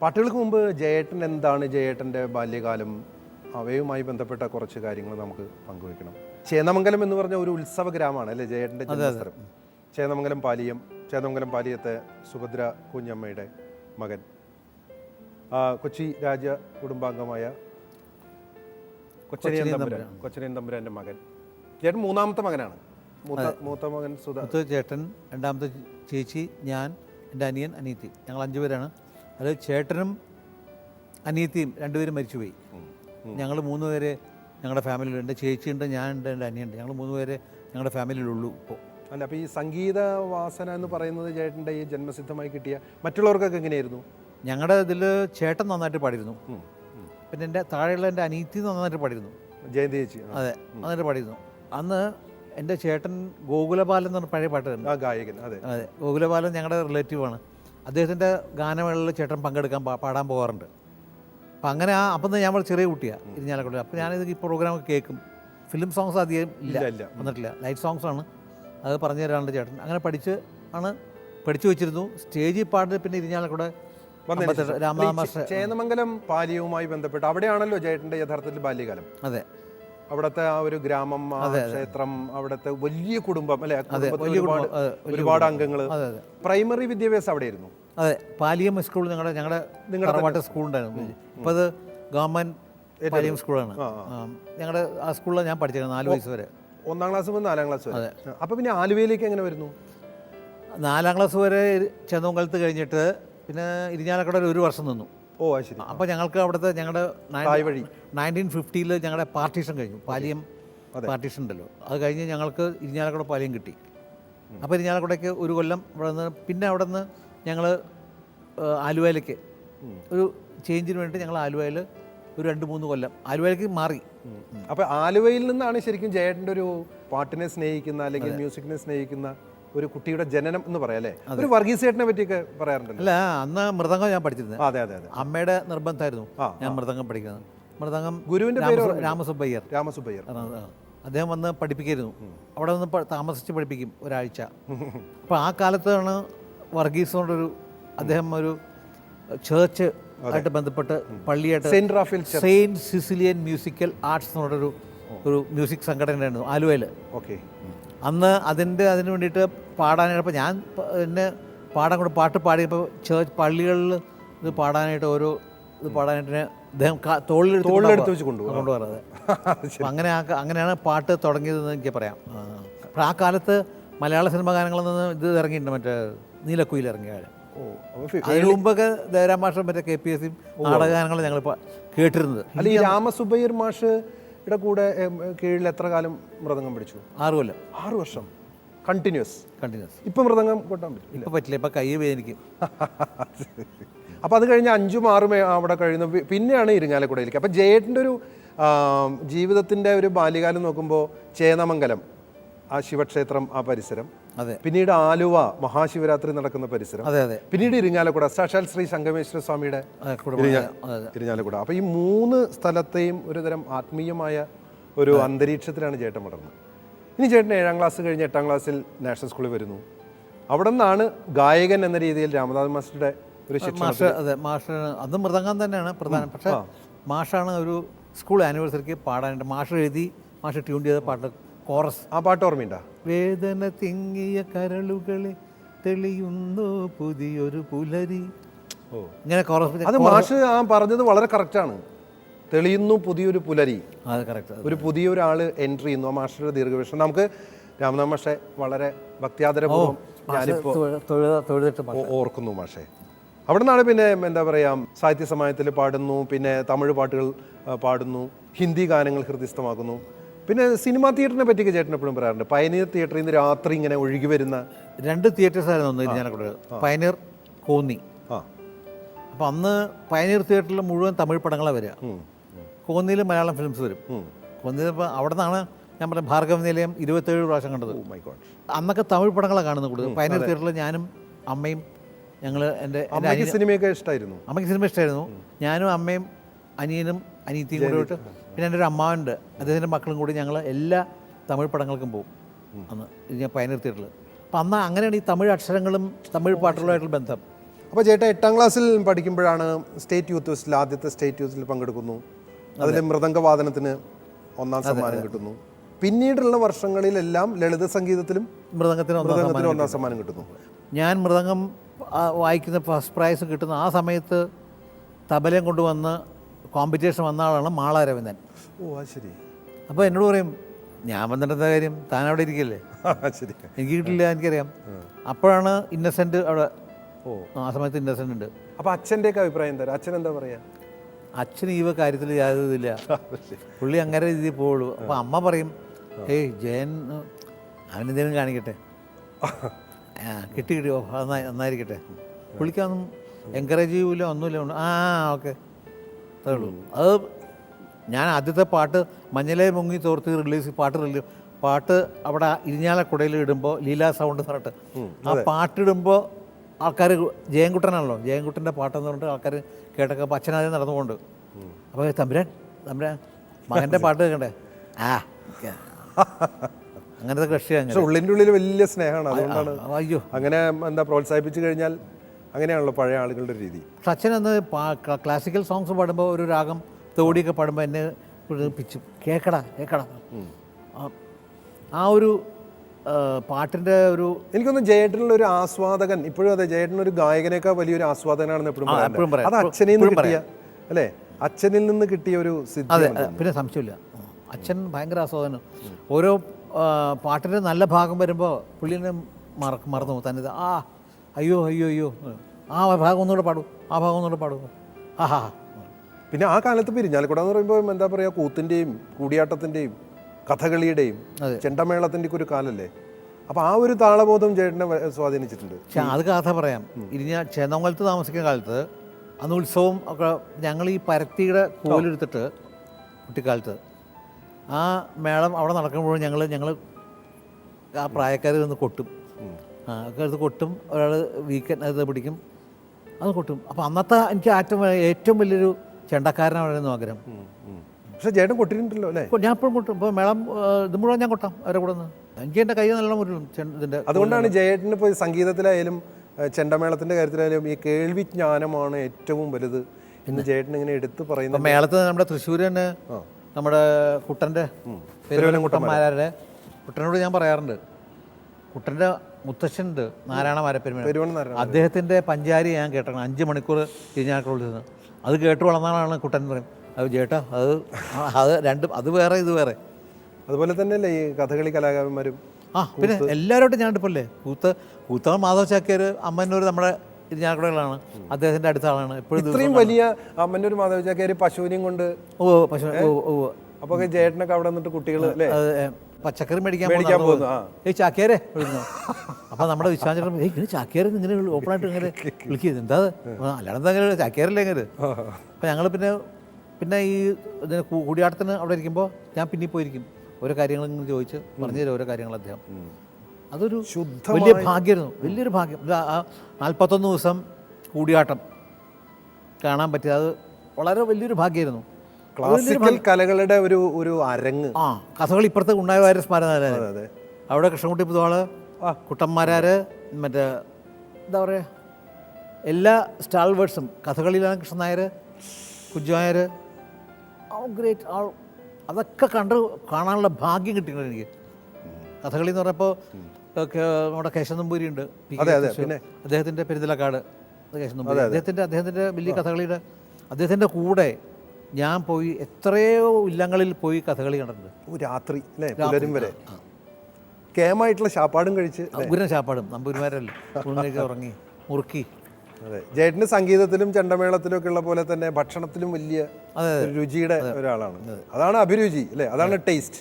പാട്ടുകൾക്ക് മുമ്പ് ജയേട്ടൻ എന്താണ് ജയേട്ടന്റെ ബാല്യകാലം? അവയുമായി ബന്ധപ്പെട്ട കുറച്ച് കാര്യങ്ങൾ നമുക്ക് പങ്കുവെക്കണം ചേന്നമംഗലം എന്ന് പറഞ്ഞ ഒരു ഉത്സവ ഗ്രാമമാണ് അല്ലേ ജയേട്ടന്റെ ജന്മസ്ഥലം? ചേന്നമംഗലം പാലിയം ചേന്നമംഗലം പാലിയത്തെ സുഭദ്ര കുഞ്ഞമ്മയുടെ മകൻ. കൊച്ചി രാജ കുടുംബാംഗമായ കൊച്ചനിയൻ തമ്പുരാൻ കൊച്ചനിയൻ തമ്പുരാന്റെ മകൻ. ചേട്ടൻ മൂന്നാമത്തെ മകനാണ്. മൂത്ത മൂത്ത മകൻ സുധ ചേട്ടൻ രണ്ടാമത്തെ ചേച്ചി ഞാൻ എന്റെ അനിയൻ അനിയത്തി. ഞങ്ങൾ അഞ്ച് പേരാണ് അത് ചേട്ടനും അനിയത്തിയും രണ്ടുപേരും മരിച്ചുപോയി. ഞങ്ങൾ മൂന്ന് പേര് ഞങ്ങളുടെ ഫാമിലിയിൽ എന്റെ ചേച്ചിയുണ്ട് ഞാനുണ്ട് എന്റെ അനിയുണ്ട് ഞങ്ങൾ മൂന്ന് പേര് ഞങ്ങളുടെ ഫാമിലിയിലുള്ളൂ ഇപ്പോൾ. അല്ല അപ്പോൾ ഈ സംഗീത വാസന എന്ന് പറയുന്നത് ചേട്ടന്റെ ഈ ജന്മസിദ്ധമായി കിട്ടിയ മറ്റുള്ളവർക്കൊക്കെ എങ്ങനെയായിരുന്നു? ഞങ്ങളുടെ ഇതിൽ ചേട്ടൻ നന്നായിട്ട് പാടിയിരുന്നു. പിന്നെ എന്റെ താഴെയുള്ള എന്റെ അനിയത്തി നന്നായിട്ട് പാടിയിരുന്നു. ജയന്തി ചേച്ചി അതെ നന്നായിട്ട് പാടിയിരുന്നു. അന്ന് എന്റെ ചേട്ടൻ ഗോകുലപാലൻ എന്ന് പറഞ്ഞ പഴയ പാട്ടുകാരൻ. ആ ഗായകൻ അതെ. അതെ ഗോകുലപാലൻ ഞങ്ങളുടെ റിലേറ്റീവാണ്. അദ്ദേഹത്തിന്റെ ഗാനമേളയിൽ ചേട്ടൻ പങ്കെടുക്കാൻ പാടാൻ പോകാറുണ്ട്. അപ്പം അങ്ങനെ ആ അപ്പം ഞാൻ ചെറിയ കുട്ടിയാണ് ഇരിഞ്ഞാലക്കുട. അപ്പോൾ ഞാനിത് ഈ പ്രോഗ്രാമൊക്കെ കേൾക്കും. ഫിലിം സോങ്സ് അധികം ഇല്ല ഇല്ല വന്നിട്ടില്ല. ലൈറ്റ് സോങ്സ് ആണ്. അത് പറഞ്ഞു തരാറുണ്ട് ചേട്ടൻ. അങ്ങനെ പഠിച്ച് ആണ് പഠിച്ചു വെച്ചിരുന്നു. സ്റ്റേജിൽ പാടി പിന്നെ ഇരിഞ്ഞാലക്കൂടെ ചേന്നമംഗലം പാലിയവുമായി ബന്ധപ്പെട്ട് അവിടെയാണല്ലോ ചേട്ടന്റെ യഥാർത്ഥത്തിൽ ബാല്യകാലം. അതെ. അവിടുത്തെ ആ ഒരു ഗ്രാമം ക്ഷേത്രം അവിടുത്തെ വലിയ കുടുംബം അല്ലെ? ഒരുപാട് അംഗങ്ങൾ പ്രൈമറി വിദ്യാഭ്യാസം അവിടെയായിരുന്നു. അതെ പാലിയം സ്കൂൾ ഞങ്ങളുടെ ഞങ്ങളുടെ തറവാട്ട് സ്കൂളുണ്ടായിരുന്നു. ഇപ്പോൾ അത് ഗവൺമെന്റ് പാലിയം സ്കൂളാണ്. ഞങ്ങളുടെ ആ. സ്കൂളിലാണ് ഞാൻ പഠിച്ചിരുന്നത് നാല് വയസ്സ് വരെ. ഒന്നാം ക്ലാസ് മുതൽ നാലാം ക്ലാസ് വരെ. അപ്പോൾ പിന്നെ ആലുവയിലേക്ക് എങ്ങനെ വരുന്നു? നാലാം ക്ലാസ് വരെ ചെന്നോങ്കലത്ത് കഴിഞ്ഞിട്ട് പിന്നെ ഇരിഞ്ഞാലക്കടയിൽ ഒരു വർഷം നിന്നു. ഓ ശരി. അപ്പോൾ ഞങ്ങൾക്ക് അവിടുത്തെ ഞങ്ങളുടെ വഴി. നയന്റീൻ ഫിഫ്റ്റിയിൽ ഞങ്ങളുടെ പാർട്ടീഷൻ കഴിഞ്ഞു. പാലിയം പാർട്ടീഷൻ ഉണ്ടല്ലോ. അത് കഴിഞ്ഞ് ഞങ്ങൾക്ക് ഇരിഞ്ഞാലക്കുട പാലിയം കിട്ടി. അപ്പോൾ ഇരിഞ്ഞാലക്കുടയ്ക്ക് ഒരു കൊല്ലം ഇവിടെ നിന്ന് പിന്നെ അവിടെ നിന്ന് ഞങ്ങൾ ആലുവയിലേക്ക്. ഒരു ചേഞ്ചിന് വേണ്ടി ഞങ്ങൾ ആലുവയിൽ ഒരു രണ്ട് മൂന്ന് കൊല്ലം ആലുവയിലേക്ക് മാറി. അപ്പോൾ ആലുവയിൽ നിന്നാണ് ശരിക്കും ജയേട്ടന്റെ ഒരു പാട്ടിനെ സ്നേഹിക്കുന്ന അല്ലെങ്കിൽ മ്യൂസിക്കിനെ സ്നേഹിക്കുന്ന ഒരു കുട്ടിയുടെ ജനനം എന്ന് പറയാം അല്ലേ? ഒരു വർഗീസ് ചേട്ടനെ പറ്റിയൊക്കെ പറയാറുണ്ടല്ലോ. അല്ല അന്ന് മൃദംഗം ഞാൻ പഠിച്ചിരുന്നത് അതെ അതെ അതെ. അമ്മയുടെ നിർബന്ധമായിരുന്നു ഞാൻ മൃദംഗം പഠിക്കുന്നത്. മൃദംഗം ഗുരുവിന്റെ പേര് രാമസുബ്ബയ്യർ. രാമസുബ്ബയ്യർ. അദ്ദേഹം വന്ന് പഠിപ്പിക്കായിരുന്നു. അവിടെ നിന്ന് പ- താമസിച്ച് പഠിപ്പിക്കും ഒരാഴ്ച. അപ്പോൾ ആ കാലത്താണ് വർഗീസ് കൊണ്ടൊരു അദ്ദേഹം ഒരു ചേർച്ച് ആയിട്ട് ബന്ധപ്പെട്ട് പള്ളിയായിട്ട് saint Raphael saint Cecilian musical arts എന്ന് പറഞ്ഞൊരു ഒരു മ്യൂസിക് സംഘടന ഉണ്ടായിരുന്നു ആലുവയിൽ ഓക്കെ അന്ന് അതിന്റെ അതിന് വേണ്ടിയിട്ട് പാടാനായിട്ട് ഞാൻ എന്നെ പാടാൻ കൂടെ പാട്ട് പാടിയപ്പോൾ ചേർച്ച് പള്ളികളിൽ ഇത് പാടാനായിട്ട് ഓരോ ഇത് പാടാനായിട്ട് അദ്ദേഹം തോളിൽ തോളിലെടുത്ത് വെച്ച് കൊണ്ടുപോകും കൊണ്ടുപോകാതെ അങ്ങനെ അങ്ങനെയാണ് പാട്ട് തുടങ്ങിയതെന്ന് എനിക്ക് പറയാം. അപ്പോൾ ആ കാലത്ത് മലയാള സിനിമ ഗാനങ്ങളിൽ നിന്ന് ഇത് ഇറങ്ങിയിട്ടുണ്ട് മറ്റേ നീലക്കുയിൽ ഇറങ്ങിയ കാലം അതിന് മുമ്പൊക്കെ ദേവരാമാഷം മറ്റേ കെ പി എസ് സിയും നാടകഗാനങ്ങൾ ഞങ്ങൾ കേട്ടിരുന്നത്. അല്ല ഈ മാഷ് മാഷ്യുടെ കൂടെ കീഴിൽ എത്ര കാലം മൃദംഗം പിടിച്ചു? ആറ് കൊല്ലം. ആറ് വർഷം. കണ്ടിന്യൂസ് കണ്ടിന്യൂസ് ഇപ്പം മൃദംഗം കൊട്ടാൻ പറ്റും ഇപ്പം പറ്റില്ല ഇപ്പം കൈ വേദനിക്കും. അപ്പം അത് കഴിഞ്ഞ് അഞ്ചും ആറും അവിടെ കഴിയുന്നു. പിന്നെയാണ് ഇരിങ്ങാലക്കുടയിലേക്ക്. അപ്പം ജയേട്ടന്റെ ഒരു ജീവിതത്തിന്റെ ജീവിതത്തിന്റെ ഒരു ബാല്യകാലം നോക്കുമ്പോൾ ചേന്നമംഗലം ആ ശിവക്ഷേത്രം ആ പരിസരം. അതെ. പിന്നീട് ആലുവ മഹാശിവരാത്രി നടക്കുന്ന പരിസരം. അതെ അതെ. പിന്നീട് ഇരിങ്ങാലക്കുട സാക്ഷാൽ ശ്രീ സംഗമേശ്വര സ്വാമിയുടെ ഇരിഞ്ഞാലക്കുട അപ്പൊ ഈ മൂന്ന് സ്ഥലത്തെയും ഒരുതരം ആത്മീയമായ ഒരു അന്തരീക്ഷത്തിലാണ് ചേട്ടൻ വളർന്നത്. ഇനി ചേട്ടൻ ഏഴാം ക്ലാസ് കഴിഞ്ഞ് എട്ടാം ക്ലാസ്സിൽ നാഷണൽ സ്കൂളിൽ വരുന്നു. അവിടെ നിന്നാണ് ഗായകൻ എന്ന രീതിയിൽ രാമദാസ് മാസ്റ്ററുടെ ഒരു ശിക്ഷണം മാഷ് അതെ മാഷ് അത് മൃദംഗം തന്നെയാണ് പ്രധാനം. പക്ഷേ മാഷാണ് ഒരു സ്കൂൾ ആനിവേഴ്സറിക്ക് പാടാനായിട്ട് മാഷ് എഴുതി മാഷ് ട്യൂൺ ചെയ്ത പാട്ട് കോറസ്. ആ പാട്ട് ഓർമ്മയുണ്ടോ? വേദന തിങ്ങിയ കരളുകളെ തെളിയുന്നു പുതിയൊരു പുലരി. ഓ. ഇങ്ങനെ കോറസ് അത് മാഷ് ആ പറഞ്ഞത് വളരെ കറക്റ്റാണ് തെളിയുന്നു പുതിയൊരു പുലരി. അത് കറക്റ്റ് ഒരു പുതിയൊരാൾ എൻട്രി ചെയ്യുന്നു. ആ മാഷയുടെ ദീർഘവീക്ഷണം നമുക്ക് രാമനാഥ മാഷെ വളരെ ഭക്തിയാദരപൂർവം ഞാനിപ്പോൾ ഓർക്കുന്നു മാഷെ. അവിടെ നിന്നാണ് പിന്നെ എന്താ പറയുക സാഹിത്യ സമയത്തിൽ പാടുന്നു പിന്നെ തമിഴ് പാട്ടുകൾ പാടുന്നു ഹിന്ദി ഗാനങ്ങൾ ഹൃദയസ്ഥമാക്കുന്നു. പിന്നെ സിനിമാ തിയേറ്ററിനെ പറ്റിയൊക്കെ ചേട്ടൻ എപ്പോഴും പറയാറുണ്ട്. പയനീർ തിയേറ്ററിൽ നിന്ന് രാത്രി ഇങ്ങനെ ഒഴുകി വരുന്ന രണ്ട് തിയേറ്റേഴ്സായിരുന്നു ഒന്ന് ഇരിഞ്ഞാലക്കുട പയനീർ കോന്നി. ആ. അപ്പം അന്ന് പയനീർ തിയേറ്ററിൽ മുഴുവൻ തമിഴ് പടങ്ങളാണ് വരിക. കോന്നിയിൽ മലയാളം ഫിലിംസ് വരും. കോന്നി കോന്നിയിൽ ഇപ്പോൾ അവിടെ നിന്നാണ് ഞാൻ പറഞ്ഞ ഭാർഗവ നിലയം ഇരുപത്തേഴ് പ്രാവശ്യം കണ്ടത്. ഗോഡ് അന്നൊക്കെ തമിഴ് പടങ്ങളാണ് കാണുന്നത് കൂടുതൽ. പയനീർ തിയേറ്ററിൽ ഞാനും അമ്മയും ഞങ്ങൾ എന്റെ സിനിമയൊക്കെ ഇഷ്ടമായിരുന്നു അമ്മയ്ക്ക് സിനിമ ഇഷ്ടമായിരുന്നു ഞാനും അമ്മയും അനിയനും അനിയത്തിയും കൂടെ പിന്നെ എന്റെ ഒരു അമ്മാവുണ്ട് അദ്ദേഹത്തിന്റെ മക്കളും കൂടി ഞങ്ങൾ എല്ലാ തമിഴ് പടങ്ങൾക്കും പോകും. അന്ന് ഞാൻ പയനീർ തിയേറ്ററിൽ അപ്പം അന്ന് അങ്ങനെയാണ് ഈ തമിഴ് അക്ഷരങ്ങളും തമിഴ് പാട്ടുകളുമായിട്ടുള്ള ബന്ധം. അപ്പോൾ ചേട്ടാ എട്ടാം ക്ലാസ്സിൽ പഠിക്കുമ്പോഴാണ് സ്റ്റേറ്റ് യൂത്ത് ഫെസ്റ്റിൽ ആദ്യത്തെ സ്റ്റേറ്റ് യൂത്തിൽ പങ്കെടുക്കുന്നു. അതിൽ മൃദംഗവാദനത്തിന് ഒന്നാം സമ്മാനം കിട്ടുന്നു. പിന്നീടുള്ള വർഷങ്ങളിലെല്ലാം ലളിത സംഗീതത്തിലും മൃദംഗത്തിന് മൃദംഗത്തിന് ഒന്നാം സമ്മാനം കിട്ടുന്നു. ഞാൻ മൃദംഗം വായിക്കുന്ന ഫസ്റ്റ് പ്രൈസ് കിട്ടുന്ന ആ സമയത്ത് തബലം കൊണ്ടുവന്ന് കോമ്പറ്റീഷൻ വന്ന ആളാണ് മാള രവീന്ദ്രൻ. ഓ അത് ശരി. അപ്പോൾ എന്നോട് പറയും ഞാൻ വന്നിട്ട് എന്താ കാര്യം? താൻ അവിടെ ഇരിക്കല്ലേ? ശരി. എനിക്ക് കിട്ടില്ല എനിക്കറിയാം. അപ്പോഴാണ് ഇന്നസെന്റ് അവിടെ ഓ. ആ സമയത്ത് ഇന്നസെന്റ് ഉണ്ട്. അപ്പോൾ അച്ഛന്റെയൊക്കെ അഭിപ്രായം എന്താ? അച്ഛൻ എന്താ പറയുക അച്ഛൻ ഈ കാര്യത്തിൽ യാതൊരു ഇതില്ല പുള്ളി അങ്ങനെ രീതിയിൽ പോവുള്ളൂ. അപ്പോൾ അമ്മ പറയും ഏയ് ജയൻ അവനെന്തെങ്കിലും കാണിക്കട്ടെ. കിട്ടി കിട്ടി. നന്നായിരിക്കട്ടെ. പുള്ളിക്കൊന്നും എൻകറേജ് ചെയ്യൂല ഒന്നുമില്ല. ആ ഓക്കെ. അതേ ഉള്ളൂ. അത് ഞാൻ ആദ്യത്തെ പാട്ട് മഞ്ഞലെ മുങ്ങി തോർത്ത് റിലീസ് പാട്ട് റിലീസ് പാട്ട് അവിടെ ഇരിഞ്ഞാലക്കുടയിൽ ഇടുമ്പോൾ ലീല സൗണ്ട് എന്ന് പറഞ്ഞിട്ട് ആ പാട്ടിടുമ്പോൾ ആൾക്കാർ ജയൻകുട്ടനാണല്ലോ. ജയൻകുട്ടന്റെ പാട്ടെന്ന് പറഞ്ഞിട്ട് ആൾക്കാർ കേട്ടൊക്കെ അച്ഛനാദ്യം നടന്നുകൊണ്ട് അപ്പോൾ തമ്പുരാൻ തമ്പുരാൻ മകന്റെ പാട്ട് കേൾക്കണ്ടേ ആ അങ്ങനത്തെ കൃഷിയാണ് ഉള്ളിന്റെ ഉള്ളിൽ വലിയ സ്നേഹമാണ്. അതുകൊണ്ടാണ് അയ്യോ. അങ്ങനെ എന്താ പ്രോത്സാഹിപ്പിച്ചു കഴിഞ്ഞാൽ അങ്ങനെയാണല്ലോ പഴയ ആളുകളുടെ രീതി. സച്ചിൻ അന്ന് ക്ലാസിക്കൽ സോങ്സ് പാടുമ്പോൾ ഒരു രാഗം തോടിയൊക്കെ പാടുമ്പോൾ എന്നെ പിടിപ്പിച്ചു കേക്കടാ കേക്കടാ. ആ- ഒരു പാട്ടിന്റെ പാട്ടിന്റെ ഒരു എനിക്കൊന്ന് ജയേട്ടനുള്ള ഒരു ആസ്വാദകൻ ഇപ്പോഴും അതെ ജയേട്ടൻ ഒരു ഗായകനേക്കാൾ വലിയൊരു ആസ്വാദകനാണെന്ന് എപ്പോഴും എപ്പോഴും പറയാം. അത് അച്ഛനിൽ നിന്ന് കിട്ടിയ അല്ലേ? അച്ഛനിൽ നിന്ന് കിട്ടിയ ഒരു അതെ പിന്നെ സംശയമില്ല. അച്ഛൻ ഭയങ്കര ആസ്വാദനം ഓരോ പാട്ടിന്റെ പാട്ടിന്റെ നല്ല ഭാഗം വരുമ്പോൾ പുള്ളിനെ മറ മറന്നു. തന്നെ ആ അയ്യോ അയ്യോ അയ്യോ. ആ ഭാഗം ഒന്നുകൂടെ പാടൂ ആ ഭാഗം ഒന്നുകൂടെ പാടൂ. ആഹാ പിന്നെ ആ കാലത്ത് പിരിഞ്ഞാലക്കൂടെ എന്ന് പറയുമ്പോൾ എന്താ പറയുക കൂത്തിന്റെയും കൂടിയാട്ടത്തിന്റെയും കഥകളിയുടെയും ചെണ്ടമേളത്തിന്റെ ഒക്കെ ഒരു കാലല്ലേ? അപ്പോൾ ആ ഒരു താളബോധം ചേട്ടനെ സ്വാധീനിച്ചിട്ടുണ്ട്. പക്ഷേ അത് കഥ പറയാം. ഇരിഞ്ഞ ചേന്നമംഗലത്ത് താമസിക്കുന്ന കാലത്ത് അന്ന് ഉത്സവം ഒക്കെ ഞങ്ങൾ ഈ പരത്തിയുടെ കോലെടുത്തിട്ട് കുട്ടിക്കാലത്ത് ആ മേളം അവിടെ നടക്കുമ്പോഴും ഞങ്ങൾ ഞങ്ങൾ ആ പ്രായക്കാർ നിന്ന് കൊട്ടും. എടുത്ത് കൊട്ടും. ഒരാൾ വീക്കെൻഡ് അത് പിടിക്കും. അത് കൊട്ടും. അപ്പോൾ അന്നത്തെ എനിക്ക് ഏറ്റവും ഏറ്റവും വലിയൊരു ചെണ്ടക്കാരനായിരുന്നു ആഗ്രഹം. പക്ഷെ ചേട്ടൻ കൊട്ടിട്ടുണ്ടല്ലോ അല്ലേ? ഞാൻ എപ്പോഴും കൊട്ടും. ഇപ്പോൾ മേളം ഇത് മുഴുവൻ ഞാൻ കൊട്ടാം അവരെ കൂടെ നിന്ന്. എനിക്ക് എന്റെ കൈ നല്ല മുരുളും ഇതിന്റെ അതുകൊണ്ടാണ് ജയേട്ടന് ഇപ്പോൾ സംഗീതത്തിലായാലും ചെണ്ടമേളത്തിന്റെ കാര്യത്തിലായാലും ഈ കേൾവി ജ്ഞാനമാണ് ഏറ്റവും വലുത് എന്ന് ജയേട്ടൻ ഇങ്ങനെ എടുത്തു പറയുന്നത് മേളത്തിൽ മേളത്ത് നമ്മുടെ തൃശ്ശൂർ തന്നെ നമ്മുടെ കുട്ടന്റെ കുട്ടന്മാരുടെ കുട്ടനോട് ഞാൻ പറയാറുണ്ട്. കുട്ടന്റെ മുത്തശ്ശനുണ്ട് നാരായണ മാരപ്പെരുമ അദ്ദേഹത്തിന്റെ പഞ്ചാരി ഞാൻ കേട്ടാണ് അഞ്ച് മണിക്കൂർ തിരിഞ്ഞാക്കുള്ളിൽ നിന്ന്. അത് കേട്ട് വളർന്നാണ് കുട്ടൻ പറയും അത് ചേട്ടാ അത് അത് രണ്ടും അത് വേറെ ഇത് വേറെ. അതുപോലെ തന്നെ അല്ലേ ഈ കഥകളി കലാകാരന്മാരും? ആ പിന്നെ എല്ലാവരോട്ടും ഞാൻ അടുപ്പല്ലേ കൂത്ത് കൂത്തവൻ മാധവ ചാക്കിയർ അമ്മന്നൂർ നമ്മുടെ ഇരിഞ്ഞാക്കുടകളാണ് അദ്ദേഹത്തിന്റെ അടുത്ത ആളാണ് എപ്പോഴും ഇത്രയും വലിയ അമ്മന്നൂർ മാധവ ചാക്കിയർ പശുവിനെയും കൊണ്ട് ഓ പശു ഓ ഓ അപ്പൊ ചേട്ടനൊക്കെ അവിടെ നിന്നിട്ട് കുട്ടികൾ അല്ലേ? പച്ചക്കറി മേടിക്കാൻ മേടിക്കാൻ പോകുന്ന ഏയ് ചാക്കേരെ വിളിക്കുന്നു അപ്പൊ നമ്മുടെ വിശ്വാസം ഏയ് ഇങ്ങനെ ചാക്കേരെ ഇങ്ങനെ ഓപ്പണായിട്ട് ഇങ്ങനെ വിളിക്കുന്നത് എന്താ അല്ലാണ്ട് അങ്ങനെ ചാക്കേരല്ലേ ഇങ്ങനെ അപ്പൊ ഞങ്ങൾ പിന്നെ പിന്നെ ഈ ഇതിന് കൂടിയാട്ടത്തിന് അവിടെ ഇരിക്കുമ്പോൾ ഞാൻ പിന്നെ പോയിരിക്കും. ഓരോ കാര്യങ്ങൾ ഇങ്ങനെ ചോദിച്ച് പറഞ്ഞു തരും ഓരോ കാര്യങ്ങൾ അദ്ദേഹം. അതൊരു വലിയ ഭാഗ്യമായിരുന്നു. വലിയൊരു ഭാഗ്യം. നാൽപ്പത്തൊന്ന് ദിവസം കൂടിയാട്ടം കാണാൻ പറ്റിയത്. അത് വളരെ വലിയൊരു ഭാഗ്യമായിരുന്നു. ക്ലാസിക്കൽ കലകളുടെ ഒരു ഒരു അരങ്ങ്. ആ കഥകൾ ഇപ്പുറത്ത് ഉണ്ടായ സ്മരണ അവിടെ കൃഷ്ണൻകുട്ടി പുതുവാൾ കുട്ടന്മാരാര് മറ്റേ എന്താ പറയുക എല്ലാ സ്റ്റാൾ വേർഡ്സും കഥകളിയിലാണ് കൃഷ്ണൻ നായർ കുജുനായർ ഗ്രേറ്റ് ആൾ അതൊക്കെ കണ്ട് കാണാനുള്ള ഭാഗ്യം കിട്ടിയിട്ടുണ്ട് എനിക്ക്. കഥകളി എന്ന് പറഞ്ഞപ്പോൾ നമ്മുടെ കേശവ നമ്പൂരി ഉണ്ട്? അദ്ദേഹത്തിന്റെ പെരുന്തലക്കാട് കേശവ നമ്പൂരി. അദ്ദേഹത്തിന്റെ അദ്ദേഹത്തിന്റെ വലിയ കഥകളിയുടെ അദ്ദേഹത്തിന്റെ കൂടെ ഞാൻ പോയി എത്രയോ ഇല്ലങ്ങളിൽ പോയി കഥകളി കണ്ടിട്ടുണ്ട്. രാത്രി അല്ലേ? പുലരും വരെ. കേമായിട്ടുള്ള ശാപ്പാടും കഴിച്ച് ഉഗ്രൻ ശാപ്പാടും. നമ്പൂരിമാരല്ലേ ഉള്ളിലേക്ക് ഉറങ്ങി മുറുക്കി. അതെ. ജേട്ടന് സംഗീതത്തിലും ചണ്ടമേളത്തിലും ഒക്കെ ഉള്ള പോലെ തന്നെ ഭക്ഷണത്തിലും വലിയ രുചിയുടെ ഒരാളാണ്. അതാണ് അഭിരുചി അല്ലേ? അതാണ് ടേസ്റ്റ്.